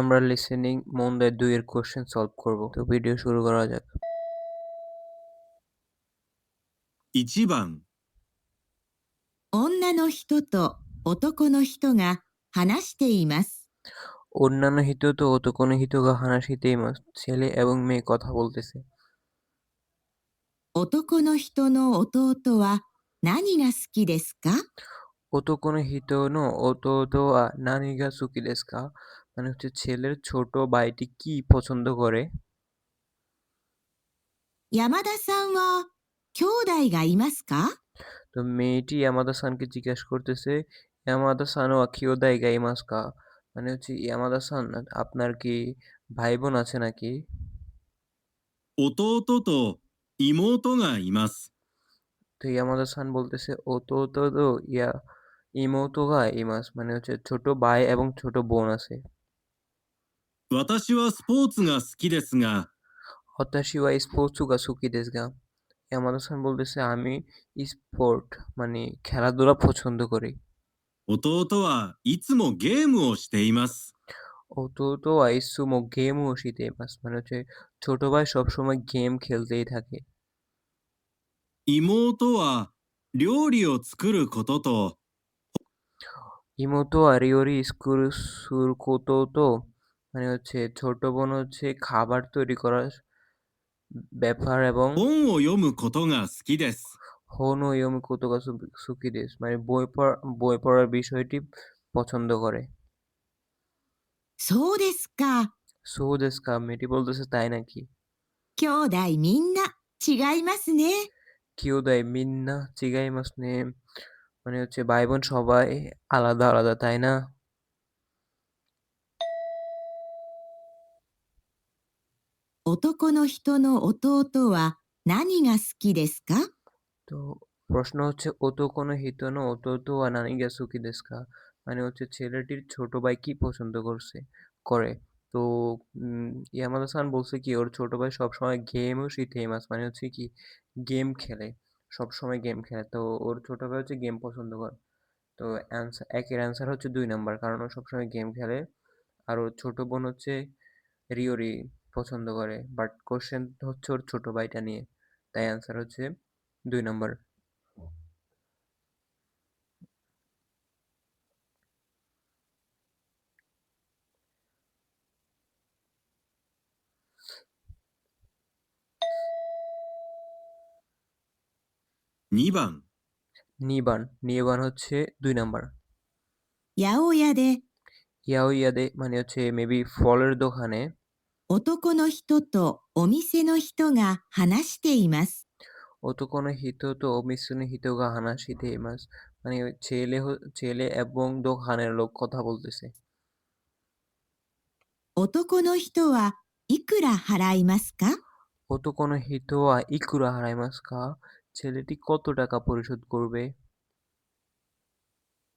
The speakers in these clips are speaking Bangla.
আমরা লিসেনিং মন দিয়ে দুইয়ের কোশ্চেন সলভ করব তো ভিডিও শুরু করা যাক 1番女の人と男の人が話しています。 অন্যান্য হিত তো অত কোনো হিত গা হানাশিতেই মাস ছেলে এবং মেয়ে কথা বলতেছে 男の人の弟は何が好きですか অত কোনো হিত নো অত তো নানিগা সুকি দেস্কা মানে হচ্ছে ছেলের ছোট ভাইটি কি পছন্দ করে 山田さんは兄弟がいますか তো মেয়েটি ইয়ামাদা সানকে জিজ্ঞাসা করতেছে ইয়ামাদা সান ও আখিওদাই গাইমাসকা মানে হচ্ছে ইয়ামাদা সান আপনার কি ভাই বোন আছে নাকি 弟と妹がいます。 তো ইয়ামাদা সান বলতেছে ও তো তো তো ইয়া ইমোতো গা ইমাস মানে হচ্ছে ছোট ভাই এবং ছোট বোন আছে 私はスポーツが好きですが、 হতাশি ওয়া স্পোর্টস গা সুকি দেস গা ইয়ামাদা সান বলতেছে আমি স্পোর্ট মানে খেলাধুলা পছন্দ করি 弟はいつもゲームをしています。 ও তো তো আইসুমো গেম ও শীতে মাস মানে হচ্ছে ছোট ভাই সবসময় গেম খেলতেই থাকে 妹は料理を作ることと、 ইমোতো আরিওরি স্কুল সুর কোতো তো মানে হচ্ছে ছোট বোন হচ্ছে খাবার তৈরি করার ব্যাপার এবং 本を読むことが好きです。 হোনো ইয়মি কোতোকা সুকি দেশ মানে বই পড়া বই পড়ার বিষয়টি পছন্দ করে そうですか。 সো দেশকা মেয়েটি বলতেছে তাই নাকি 兄弟みんな違いますね。 কিউ দেয় মিন্না চিগাই মাসনে মানে হচ্ছে ভাই বোন সবাই আলাদা আলাদা তাই না 男の人の弟は何が好きですか তো প্রশ্ন হচ্ছে ও তো কোনো হিত না ও তো তো নানি গেসুকি দেশকা মানে হচ্ছে ছেলেটির ছোট ভাই কি পছন্দ করছে করে তো উম, ইয়ামাদা সান বলছে কি ওর ছোট ভাই সবসময় গেমও শিখে মাস মানে হচ্ছে কি গেম খেলে সব সময় গেম খেলে তো ওর ছোট ভাই হচ্ছে গেম পছন্দ করে তো অ্যান্সার একের অ্যান্সার হচ্ছে দুই নাম্বার কারণ ও সবসময় গেম খেলে আর ওর ছোট বোন হচ্ছে রিওরি পছন্দ করে। বাট কোশ্চেন হচ্ছে ওর ছোট ভাইটা নিয়ে। তাই অ্যান্সার হচ্ছে দুই নম্বর। নিবান। নিবান। নিবান হচ্ছে দুই নম্বর। ইয়াও ইয়াদে। ইয়াও ইয়াদে মানে হচ্ছে মেবি ফলের দোকানে 男の人とお店の人が話しています。 ও তো কোনো হিত তো অমিশ্রণে হিত গা হানা শীতে মাস মানে ওই ছেলে হ- ছেলে এবং দোকানের লোক কথা বলতেছে 男の人はいくら払いますか ও তো কোনো হিত আ ইকুরা হারাই মাস কা ছেলেটি কত টাকা পরিশোধ করবে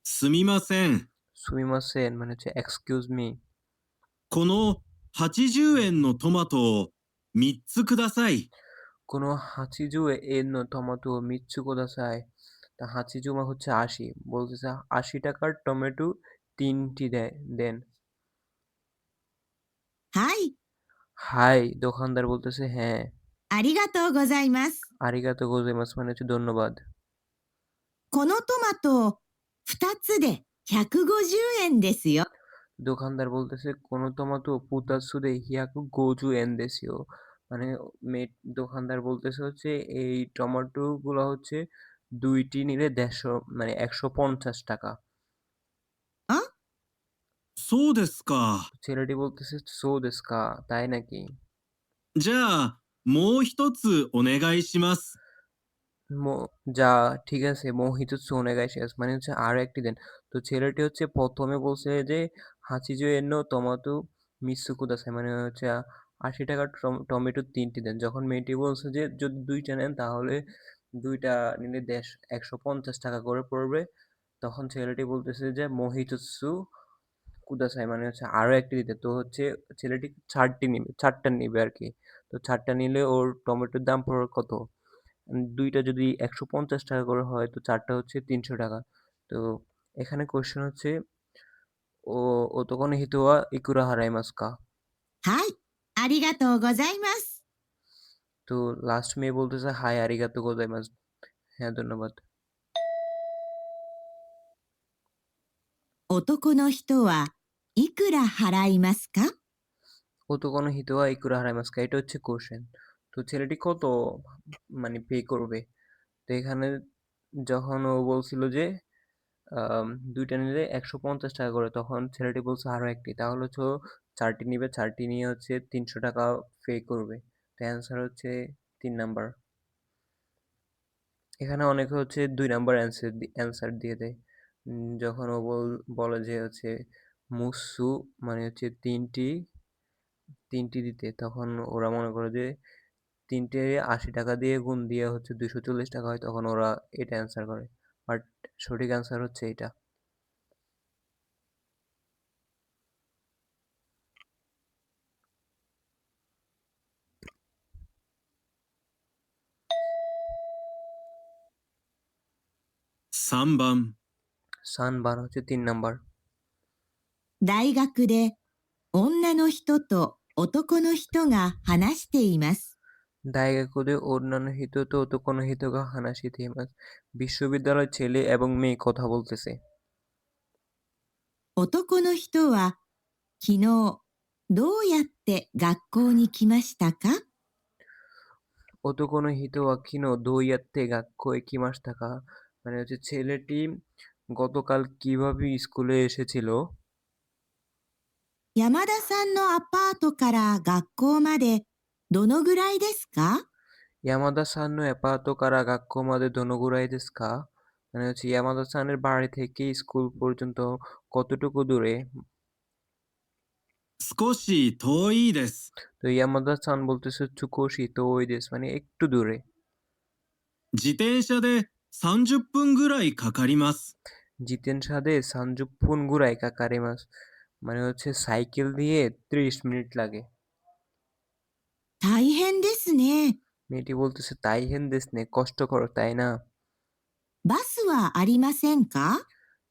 すみません。 সুমিমাসেন মানে হচ্ছে এক্সকিউজ মি この 80円のトマトを3つください。 কোনো হাঁচিজু এন টমেটো মিচ্ছু কোদা চায় তা হাঁচিজুমা হচ্ছে আশি বলতেছে আশি টাকার টমেটো তিনটি দেয় দেন はい、 হাই দোকানদার বলতেছে হ্যাঁ ありがとうございます。 আরিগাতো গোজাইমাস মানে হচ্ছে ধন্যবাদ このトマト2つで150円ですよ。 দোকানদার বলতেছে কোনো টমেটো পুতাসুদে হিয়াকু গোজু এন দেশিও মানে মে দোকানদার বলতেছে হচ্ছে এই টমেটো গুলো হচ্ছে দুইটি নিলে দেড়শো মানে একশো পঞ্চাশ টাকা そうですか。 ছেলেটি বলতেছে সো দেশকা তাই নাকি じゃあ、もう一つお願いします。 মো- যা ঠিক আছে মোহিত সোনে গাইছিয়াস মানে হচ্ছে আরো একটি দেন তো ছেলেটি হচ্ছে প্রথমে বলছে যে হাঁচিজো এনো টমেটো মিসু কুদাসাই মানে হচ্ছে আশি টাকার টম- টমেটো তিনটি দেন। যখন মেয়েটি বলছে যে, যদি দুইটা নেন তাহলে দুইটা নিলে দেশ একশো পঞ্চাশ টাকা করে পড়বে। তখন ছেলেটি বলতেছে যে, মোহিতসু কুদাসাই মানে হচ্ছে আরও একটি দিতে। তো হচ্ছে ছেলেটি চারটি নিবে, চারটা নিবে আর কি। তো চারটা নিলে ওর টমেটোর দাম পড়বে কত? দুইটা যদি একশো পঞ্চাশ টাকা করে হয়, তো চারটা হচ্ছে তিনশো টাকা। তো এখানে কোয়েশ্চেন হচ্ছে ও ওতোকো নো হিতো ওয়া ইকুরা হারাইমাসু কা? はい、ありがとうございます。 তো লাস্ট মেয়ে বলতেছে হাই আরিগাতো গোজাইমাস। হ্যাঁ, ধন্যবাদ। 男の人はいくら払いますか ওতোকো নো হিতো ওয়া ইকুরা হারাইমাসু কা? এটা হচ্ছে কোশ্চেন। তো ছেলেটি কত মানে পে করবে? তো এখানে যখন ও বলছিল যে আম ২ টা নিলে ৳১৫০ করে তখন ছেলেটি বলছে আরও একটি তাহলে হচ্ছে চারটি ৪ টি নিবে। ৪ টি নিয়ে হচ্ছে ৳৩০০ পে করবে। তো অ্যান্সার হচ্ছে তিন নাম্বার। এখানে অনেকে হচ্ছে দুই নাম্বার অ্যান্সার অ্যান্সার দিয়ে দেয়। যখন ও বল যে হচ্ছে মুসু মানে হচ্ছে তিনটি তিনটি দিতে, তখন ওরা মনে করে যে তিনটে আশি টাকা দিয়ে গুণ দিয়ে হচ্ছে ৳২৪০ হয় তখন ওরা এটা অ্যান্সার করে। বাট সঠিক অ্যান্সার হচ্ছে এইটা। ?3 番、 সানবান হচ্ছে ৩ নাম্বার। 大学で女の人と男の人が話しています。 দাইগাকুদে অন্যান্য হিতো তো ওতোকো নো হিতো গা হানাশি তেইমাস। বিশ্ববিদ্যালয়ের ছেলে এবং মেয়ে কথা বলতেছে। 男の人は昨日どうやって学校に来ましたか ওতোকো নো হিতো ওয়া কিনো দোইয়াত্তে গাক্কো একিমাশিতা কা? মানে হচ্ছে ছেলেটি গতকাল কিভাবে স্কুলে এসেছিল? 山田さんのアパートから学校まで どのぐらいですか ইয়ামাদা সান নো অ্যাপাতো কারা গাক্কো মাদে দোনোগুরাই দেসু কা? মানে হচ্ছে ইয়ামাদা সানের বাড়ি থেকে স্কুল পর্যন্ত কতটুকু দূরে? 少し遠いです。 তো ইয়ামাদা সান বলতেছে চুকোশি তো ওই দেশ মানে একটু দূরে। 自転車で30分ぐらいかかります。 জিতেন সাদে সানজুপুন গুরাই কাকারিমাস। মানে হচ্ছে সাইকেল দিয়ে ৩০ মিনিট লাগে। 大変ですね。 মেয়েটি বলতেছে তাই হেন দেশ নে কষ্টকর তাই না? バスはありませんか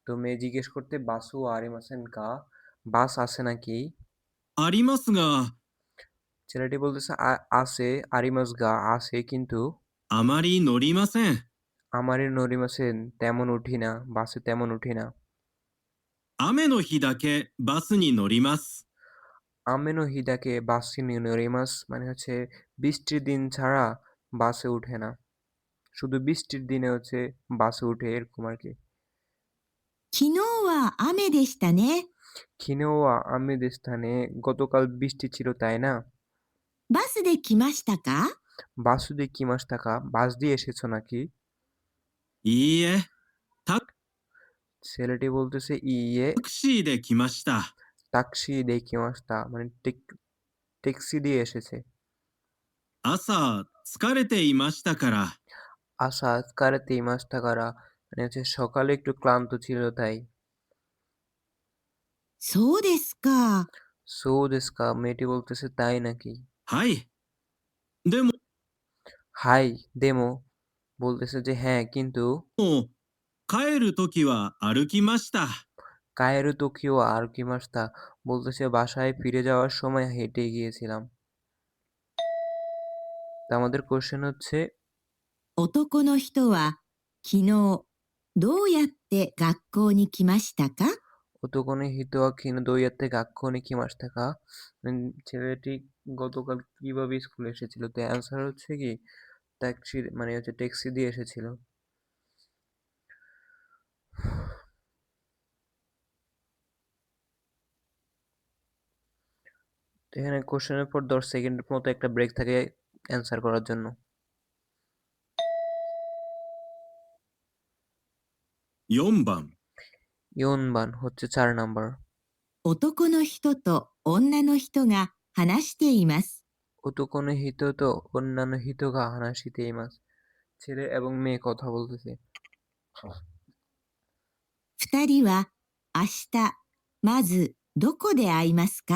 তো মেয়ে জিজ্ঞেস করতে বাসু আরিমাসেন কা? বাস আছে নাকি? ありますが、 ছেলেটি বলতেছে আ আছে আরিমাস গা আছে কিন্তু あまり乗りません。 আমারে নরিমাসেন তেমন উঠি না বাসে তেমন উঠি না। 雨の日だけバスに乗ります。 আমেনো হিদাকে বাসি নি নরিমাস মানে হচ্ছে বৃষ্টির দিন ছাড়া বাসে উঠে না। শুধু বৃষ্টির দিনে হচ্ছে বাসে উঠে এরকম আরকি। 昨日は雨でしたね。 খিনেওয়া আমেদের স্থানে গতকাল বৃষ্টি ছিল তাই না? バスで来ましたか বাসুদে কি মাস টাকা বাস দিয়ে এসেছো নাকি? いいえ、 ছেলেটি বলতেছে ইয়ে タクシーで来ました。 টাক্সি দে কি মাসটা মানে টেক ট্যাক্সি দিয়ে এসেছে। 朝疲れていましたから。 আশা কারাতে এই মাসটা কারা মানে হচ্ছে সকালে একটু ক্লান্ত ছিল তাই। そうですか。 সো দেস্কা মেয়েটি বলতেছে তাই নাকি? はい。でも、 হাই দেমো বলতেছে যে হ্যাঁ কিন্তু 帰るときは歩きました。 কায়েরু তোকিও আর কি মাসটা বলতেছে বাসায় ফিরে যাওয়ার সময় হেঁটে গিয়েছিলাম। তো আমাদের কোশ্চেন হচ্ছে 男の人は昨日どうやって学校に来ましたか ওতোকোনে হিতোয়া খিনো দইয়াতে গাক্কনে কি মাস থাকা উম, ছেলেটি গতকাল কিভাবে স্কুলে এসেছিল তো অ্যান্সার হচ্ছে কি ট্যাক্সি মানে হচ্ছে ট্যাক্সি দিয়ে এসেছিল এখানে কোশ্চেনের পর দশ সেকেন্ডের মতো একটা ব্রেক থাকে অ্যান্সার করার জন্য 4番、 ইয়নবান হচ্ছে চার নাম্বার 男の人と女の人が話しています。 ওতোকোনে হিত তো অন্যান্য হিতগা হানাশিতে মাস ছেলে এবং মেয়ে কথা বলতেছে 二人は明日、まずどこで会いますか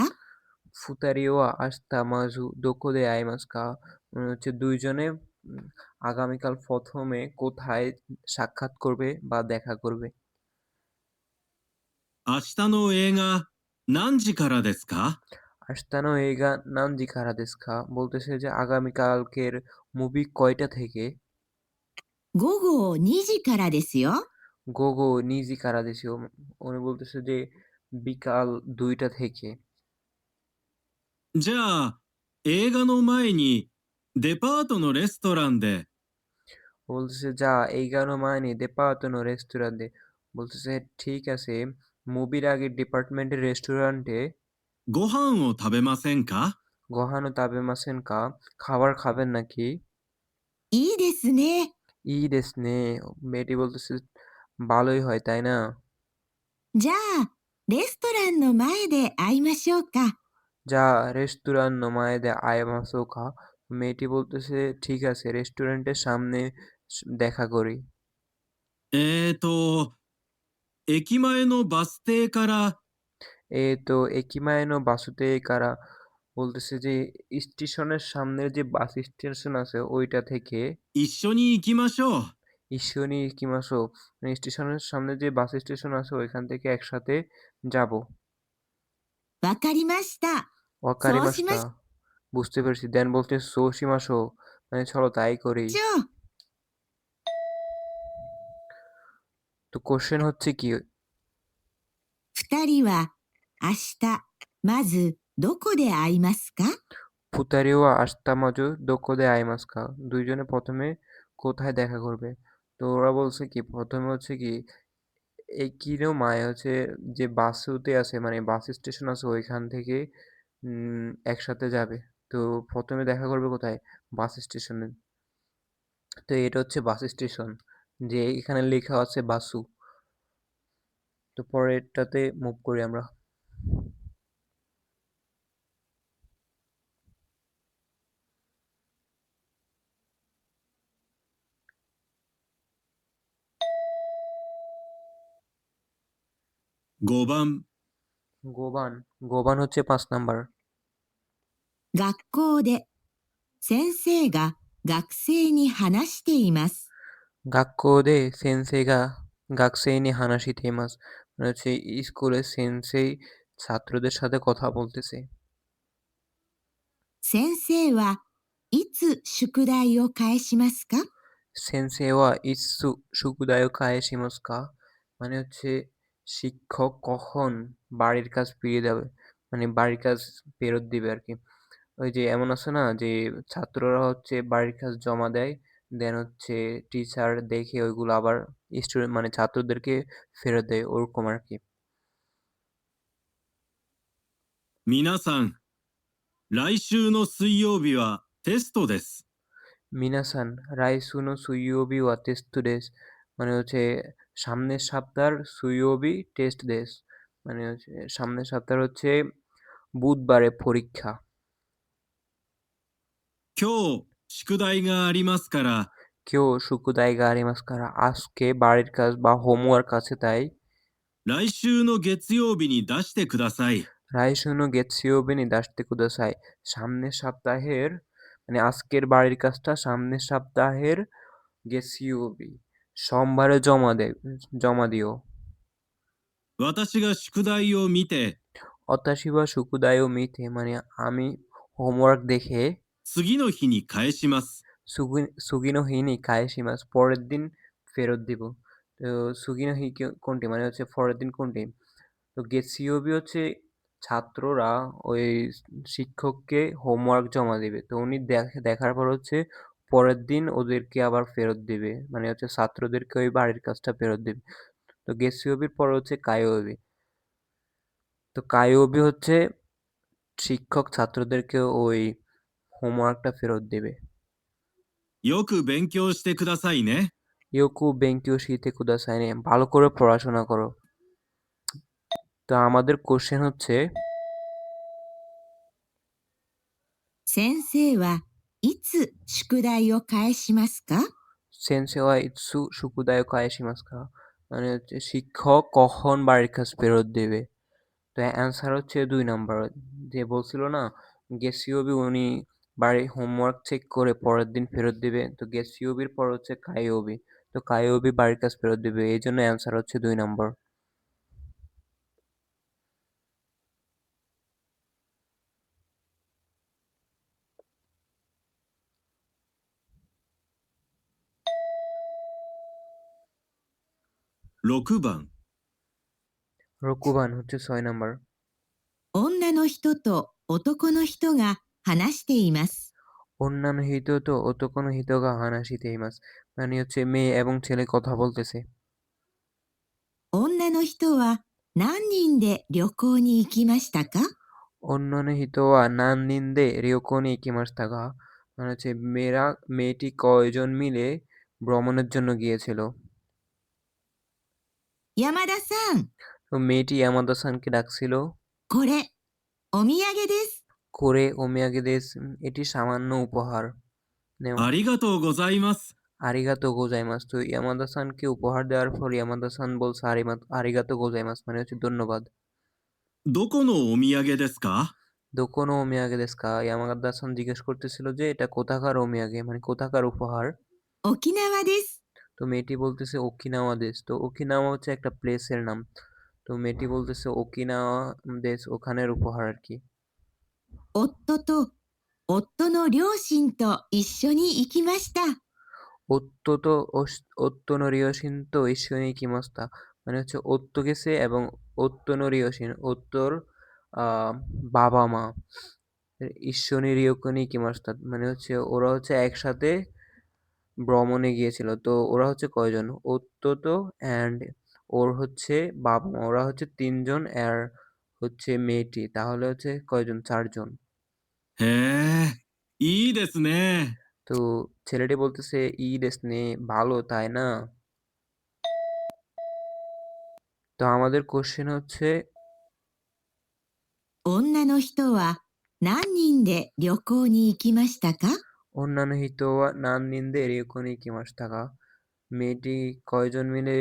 ফুতারিওয়া আস্তা মাজু দোকোদে আইমাসকা মানে হচ্ছে দুইজনে উম, আগামীকাল প্রথমে কোথায় সাক্ষাৎ করবে বা দেখা করবে 明日の映画何時からですか আস্তানো এগা নানজি কারা দেস্কা বলতেছে যে আগামীকালকের মুভি কয়টা থেকে 午後2時からですよ。 গোগো নিজি কারা দেশীয় উনি বলতেছে যে বিকাল দুইটা থেকে じゃあ、映画の前にデパートのレストランで বলতেছে যা এই গানো মানে দেপাতনো রেস্টুরেন্টে বলতেছে ঠিক আছে মুভির আগে ডিপার্টমেন্টের রেস্টুরেন্টে ご飯を食べませんか গহানো তাবে মাসেন কা খাবার খাবেন নাকি いいですね。 ই দেশ নে মেয়েটি বলতেছে ভালোই হয় তাই না じゃあ、レストランの前で会いましょうか。 যা রেস্টুরেন্ট নোমায়েদে আয় মাসোকা মেয়েটি বলতেছে ঠিক আছে রেস্টুরেন্টের সামনে স- দেখা করি えーと、駅前のバス停から এ তো একিমায়নো বাসুতে কারা বলতেছে যে স্টেশনের সামনের যে বাস স্টেশন আছে ওইটা থেকে 一緒に行きましょう。 ঈশ্বনী কিমাসো মানে স্টেশনের সামনে যে বাস স্টেশন আছে ওইখান থেকে একসাথে যাব わかりました。 ওয়াকারিそうしま মাস্তা বুঝতে পেরেছি দেন বলতে সোশিমাসো মানে চলো তাই করি しょう。 তো কোশ্চেন হচ্ছে কি 二人は明日、まずどこで会いますか ফুতারিও আস্তামাজু দোকোদে আইমাসকা দুইজনে প্রথমে কোথায় দেখা করবে তো ওরা বলছে কি প্রথমে হচ্ছে কি এই কিনো মায় হচ্ছে যে বাসুতে আছে মানে বাস স্টেশন আছে, ওইখান থেকে একসাথে যাবে। তো প্রথমে দেখা করবে কোথায়? বাস স্টেশনে। তো এটা হচ্ছে বাস স্টেশন, যে এখানে লেখা আছে বাসু। তো পরেরটাতে মুভ করি আমরা। 5番、 গোবান গোবান হচ্ছে পাঁচ নাম্বার 学校で先生が学生に話しています。 গাক্কোদে সেন্সেগা গাকসেইনি হানাশিতে মাস মানে হচ্ছে স্কুলে সেন্সেই ছাত্রদের সাথে কথা বলতেছে 先生はいつ宿題を返しますか সেন্সেওয়া ইসু সুকুদায় কায়েশিমস্কা মানে হচ্ছে শিক্ষক কখন বাড়ির কাজ ফিরিয়ে দেবে মানে বাড়ির কাজ ফেরত দিবে আর কি ওই যে এমন আছে না যে ছাত্ররা হচ্ছে বাড়ির কাজ জমা দেয় দেন হচ্ছে টিচার দেখে ওইগুলো আবার স্টুডেন্ট মানে ছাত্রদেরকে ফেরত দেয় ওরকম আর কি 皆さん、来週の水曜日はテストです。 মিনাসান রাইসুনো সুইওবি ওয়া টেস্ট ডেস মানে হচ্ছে সামনের সপ্তাহের সুইওবি টেস্ট ডেস মানে হচ্ছে সামনের সপ্তাহ হচ্ছে বুধবারে পরীক্ষা 今日、宿題がありますから、 কেউ সুকুদাই গাড়ি মাস্কারা আজকে বাড়ির কাজ বা হোমওয়ার্ক আছে তাই 来週の月曜日に出してください。 রাইসুনো গেtsiওবিনি দাসতে কুদাসাই সামনের সপ্তাহের মানে আজকের বাড়ির কাজটা সামনের সপ্তাহের গেসিওবি সোমবারে জমা দে জমা দিও 私が宿題を見て、 অতাশিবা সুকুদায়ও মিথে মানে আমি হোমওয়ার্ক দেখে 次の日に返します。 সুগি- সুগিনো হিনি কায়েশিমাস পরের দিন ফেরত দিব তো সুগিনো হি কে- কোনটি মানে হচ্ছে পরের দিন কোনটি তো গেসিওবি হচ্ছে ছাত্ররা ওই শিক্ষককে হোমওয়ার্ক জমা দিবে তো উনি দেখ- দেখার পর হচ্ছে পরের দিন ওদেরকে আবার ফেরত দিবে মানে হচ্ছে ছাত্রদেরকে ওই বাড়ির কাজটা ফেরত দিবে তো গেসিওবির পর হচ্ছে কায়োবি তো কায়োবি হচ্ছে শিক্ষক ছাত্রদেরকে ওই হোমওয়ার্কটা ফেরত দেবে よく勉強してくださいね。 ইয়োকু বেঙ্কিও শীতে কুদাসাই নে ভালো করে পড়াশোনা করো তো আমাদের কোশ্চেন হচ্ছে 先生はいつ 宿題を返しますか সেন্সেওয়া ইৎসু সুকুদায় কায়েশিমাস্কা মানে হচ্ছে শিক্ষক কখন বাড়ির কাজ ফেরত দেবে তো অ্যান্সার হচ্ছে দুই নাম্বার যে বলছিল না গেসিওবি উনি বাড়ি হোমওয়ার্ক চেক করে পরের দিন ফেরত দিবে তো গেসিওবির পর হচ্ছে কাইওবি তো কাইওবি বাড়ির কাজ ফেরত দিবে এই জন্য অ্যান্সার হচ্ছে দুই নম্বর 6番 রকুবান হচ্ছে ছয় নাম্বার 女の人と男の人が話しています。 অন্যান্য হিত তো অত কোনো হিতগা হানাসিতে ইমাস মানে হচ্ছে মেয়ে এবং ছেলে কথা বলতেছে 女の人は何人で旅行に行きましたか অন্যান্য হিতোয়া নান নিন্দে রিওকোনি ইকিমাস থাকা মানে হচ্ছে মেয়েরা মেয়েটি কয়জন মিলে ভ্রমণের জন্য গিয়েছিল 山田さん、 তো মেয়েটি ইয়ামাদা সানকে ডাকছিল これ、お土産です。 করে ওমিয়াগে দেশ উম, এটি সামান্য উপহার নেও ありがとうございます。 আরিগাতো গোজাইমাস তো ইয়ামাদা সানকে উপহার দেওয়ার পর ইয়ামাদা সান বলছে আরিমা আরিগাতো গোজাইমাস মানে হচ্ছে ধন্যবাদ どこのお土産ですか দোকোনো ওমিয়াগে দেশকা ইয়ামাদা সান জিজ্ঞেস করতেছিল যে এটা কোথাকার ওমিয়াগে মানে কোথাকার উপহার 沖縄です。 তো মেয়েটি বলতেছে ওকিনাওয়া দেশ তো ওকিনাওয়া হচ্ছে একটা প্লেসের নাম তো মেয়েটি বলতেছে ওকিনাওয়া দেশ ওখানের উপহার আর কি 夫と夫の両親と一緒に行きました。 অত্যত অত্যনরিয়সীন তো ঈশ্বরী কিমস্তা মানে হচ্ছে অত্য গেছে এবং অত্যনরিয়সীন অত্যর আহ, বাবা মা ঈশ্বরী রিয়কনি কিমাস্তা মানে হচ্ছে ওরা হচ্ছে একসাথে ভ্রমণে গিয়েছিল তো ওরা হচ্ছে কয়জন অত্যত অ্যান্ড ওর হচ্ছে বাবা মা ওরা হচ্ছে তিনজন আর হচ্ছে মেয়েটি তাহলে হচ্ছে কয়জন চারজন へえ、いいですね。 তো ছেলেটি বলতেছে ই নে ভালো তাই না তো আমাদের কোশ্চেন হচ্ছে 女の人は何人で旅行に行きましたか অন্যান্য হিতোয়া রিওকনি কিমাস টাকা মেয়েটি কয়জন মিলে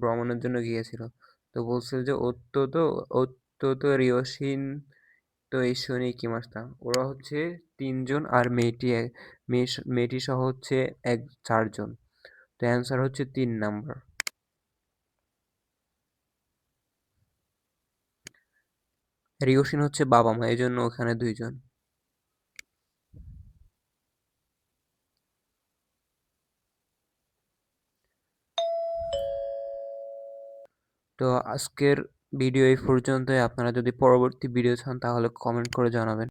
ভ্রমণের জন্য গিয়েছিল? তো বলছিল যে অত্যন্ত অত্যন্ত রিয়সিন তো এই ঈশ্বরী কিমাস্তা ওরা হচ্ছে তিনজন আর মেয়েটি মেয়েটি সহ হচ্ছে এক, চারজন। তো অ্যান্সার হচ্ছে তিন নাম্বার রিওসিন হচ্ছে বাবা মা এই জন্য ওখানে দুইজন। তো আজকের ভিডিও এই পর্যন্তই। আপনারা যদি পরবর্তী ভিডিও চান তাহলে কমেন্ট করে জানাবেন।